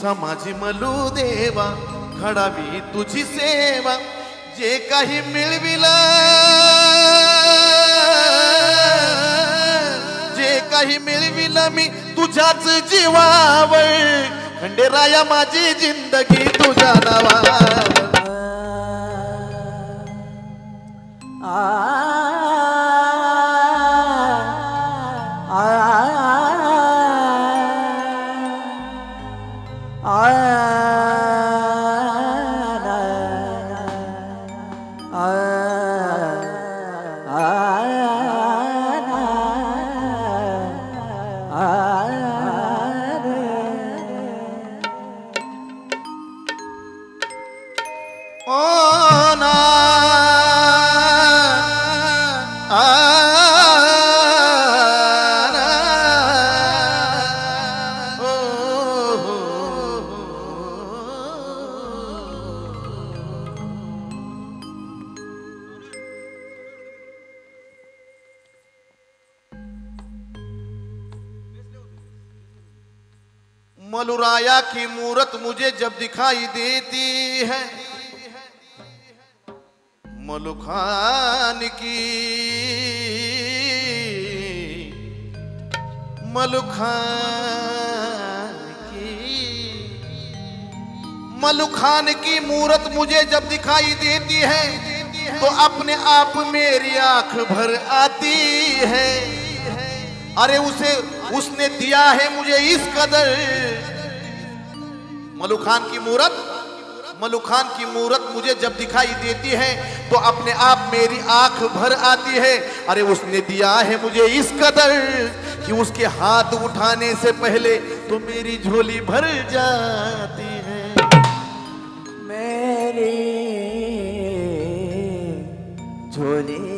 समाजी मलू देवा घडावी तुझी सेवा जे काही मिळविला जे काही मिळविला मी तुझ्याच जीवावर. खंडेराया माझी जिंदगी तुझ्या नावावर. मलुराया की मूरत मुझे जब दिखाई देती है। मलुखान की मलुखान की मलुखान की मूरत मुझे जब दिखाई देती है तो अपने आप मेरी आँख भर आती है। अरे उसे उसने दिया है मुझे इस कदर। मलुखान की मूरत मलुखान की मूरत मुझे जब दिखाई देती है तो अपने आप मेरी आँख भर आती है। अरे उसने दिया है मुझे इस कदर कि उसके हाथ उठाने से पहले तो मेरी झोली भर जाती है। मेरी झोली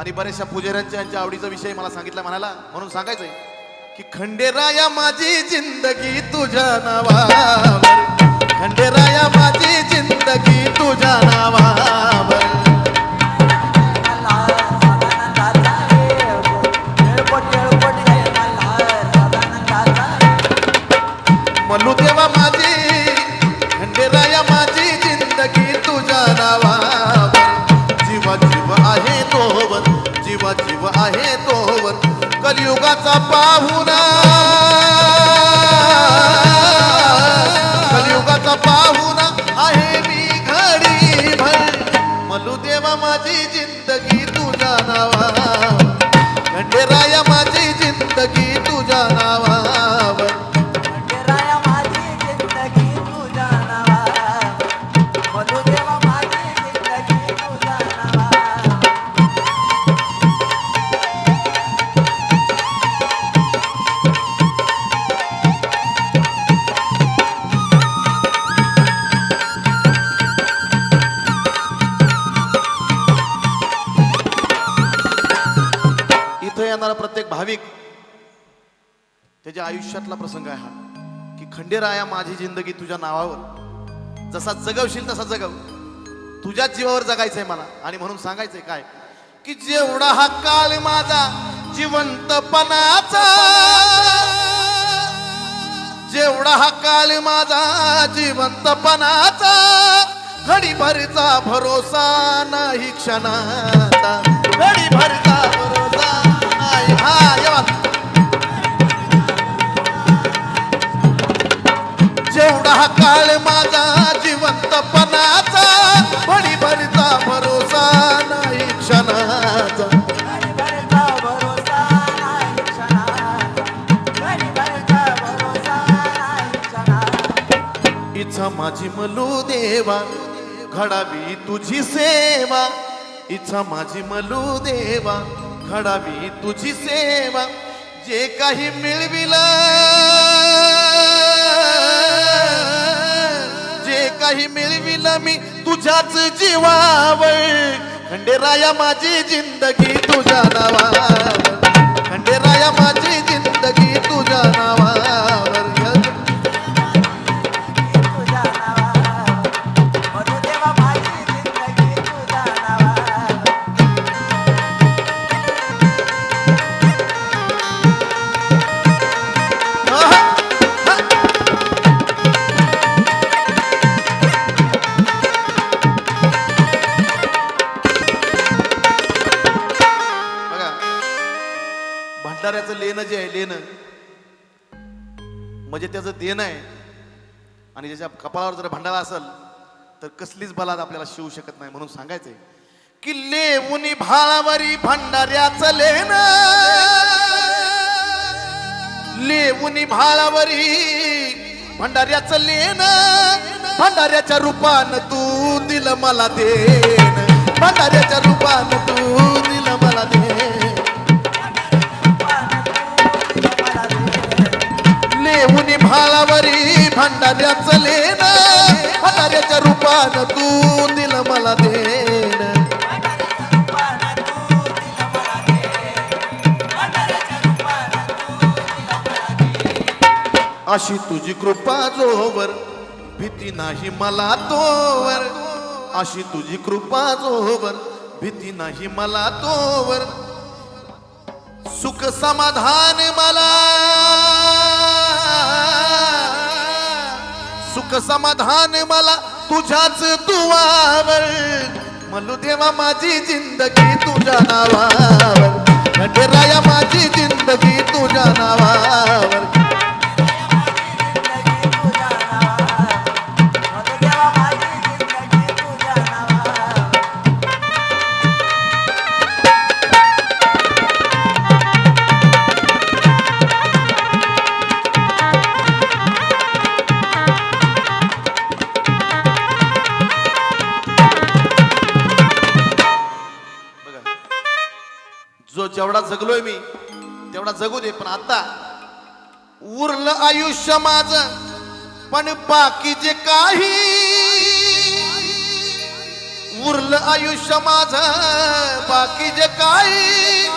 आणि बऱ्याचशा पुजेऱ्यांच्या यांच्या आवडीचा विषय मला सांगितला म्हणाला म्हणून सांगायचंय की खंडेराया माझी जिंदगी तुझ्या नावावर. खंडेराया माझी जिंदगी तुझ्या नावावर. मल्लू देवा माझी कलियुगाचा पाहुणा. कलियुगाचा पाहुणा आहे मी घडी भर मल्लू देवा माझी जिंद आयुष्यातला प्रसंग आहे हा. की खंडेराया माझी जिंदगी तुझ्या नावावर. जसा जगवशील तसा जगव. तुझ्याच जीवावर जगायचंय मला. आणि म्हणून सांगायचंय काय? की जेवढा हा काल माझा जिवंतपणाचा जेवढा हा काल माझा जिवंतपणाचा घडीभरचा भरोसा नाही क्षणाचा. घडीभरचा भरोसा नाही. हा हा काळ माझा जिवंतपणाचा. नाही भरोसा क्षणाचा. इच्छा माझी मलू देवा घडावी तुझी सेवा. इच्छा माझी मलू देवा घडावी तुझी सेवा. जे काही मिळविल नाही मिळविल मी तुझ्याच जीवावर. खंडेराया माझी जिंदगी तुझ्या नावा खंडेराया माझी जिंदगी तुझ्या नावा भंडाऱ्याचं लेणं जे आहे लेणं. म्हणजे त्याचं देणं आहे. आणि ज्याच्या कपाळावर जर भंडारा असेल तर कसलीच बलाद आपल्याला शिवू शकत नाही म्हणून सांगायचंय. की लेवुनी भाळावरी भंडाऱ्याचं लेणं. लेवुनी भाळावरी भंडाऱ्याचं लेणं. भंडाऱ्याच्या रूपानं तू दिलं मला देण. भंडाऱ्याच्या रूपानं तू दिलं मला देण. लेवुनी भाळावरी भंडाऱ्याचं भांडाऱ्याच्या भंडाऱ्याच्या रूपानं तू दिलं मला देण. अशी तुझी कृपा जोवर भीती नाही मला तोवर. अशी तुझी कृपा जोवर भीती नाही मला तोवर. सुख समाधान मला. लाख समाधान मला तुझ्याच दुवावर. मलू देवा माझी जिंदगी तुझ्या नावावर. घटराया माझी जिंदगी तुझ्या नावावर. जगलोय मी. तेवढा जगू दे पण आता उरलं आयुष्य माझ पण बाकी जे काही उरलं आयुष्य माझ बाकी जे काही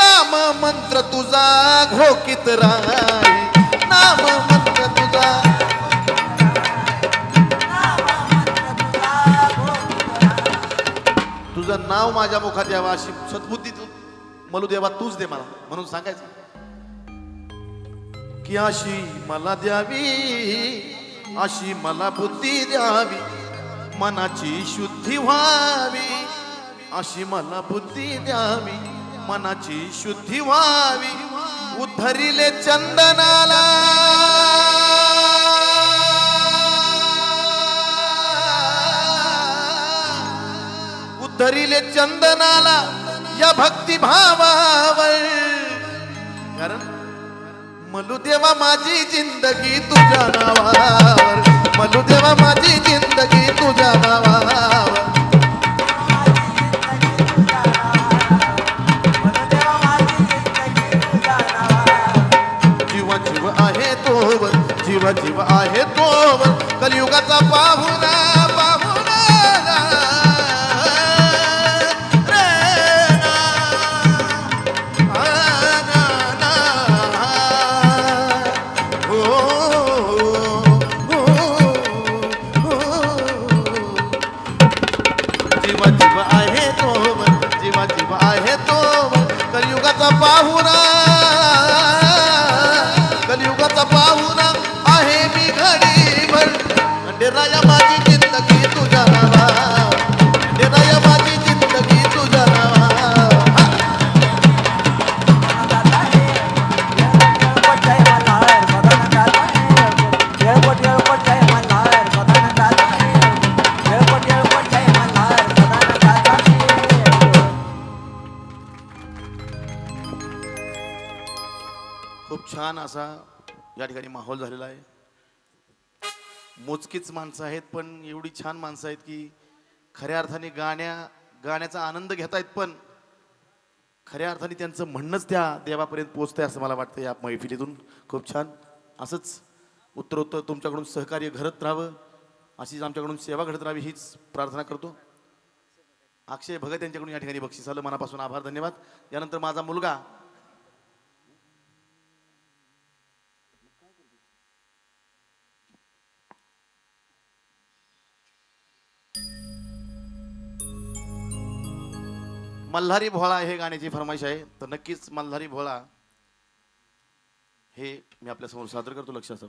नाम मंत्र तुझा घोकीत राही नाम मंत्र तुझा तुझं नाव माझ्या मुखात यावं अशी सद्बुद्धी तू मलू देवा तूच दे मला. म्हणून सांगायचं. की अशी मला द्यावी अशी मला बुद्धी द्यावी मनाची शुद्धी व्हावी. अशी मला बुद्धी द्यावी मनाची शुद्धी व्हावी. उद्धरिले चंदनाला. उद्धरिले चंदनाला. या भक्तिभावावर कारण मलुदेवा माझी जिंदगी तुझ्या नावावर. मलुदेवा माझी जिंदगी तुझ्या नावावर. जीवा जीव आहे तोवर जीव जीव आहे तोवर. कलियुगाचा पाहुणा आहे तो जीवा जीवा आहे तो कलियुगाचा पाहुरा कलियुगाचा पाहुरा छान असा या ठिकाणी माहोल झालेला आहे. मोजकीच माणसं आहेत पण एवढी छान माणसं आहेत की खऱ्या अर्थाने गाण्या गाण्याचा आनंद घेतायत पण खऱ्या अर्थाने त्यांचं म्हणणंच त्या देवापर्यंत पोचतंय असं मला वाटतं या मैफिलीतून. खूप छान. असंच उत्तरोत्तर तुमच्याकडून सहकार्य घडत राहावं अशीच आमच्याकडून सेवा घडत राहावी हीच प्रार्थना करतो. अक्षय भगत यांच्याकडून या ठिकाणी बक्षीस आलं मनापासून आभार धन्यवाद. यानंतर माझा मुलगा मल्हारी भोळा हे गाण्याची फरमाईश आहे. तर नक्कीच मल्हारी भोळा हे मी आपल्यासमोर सादर करतो लक्षात.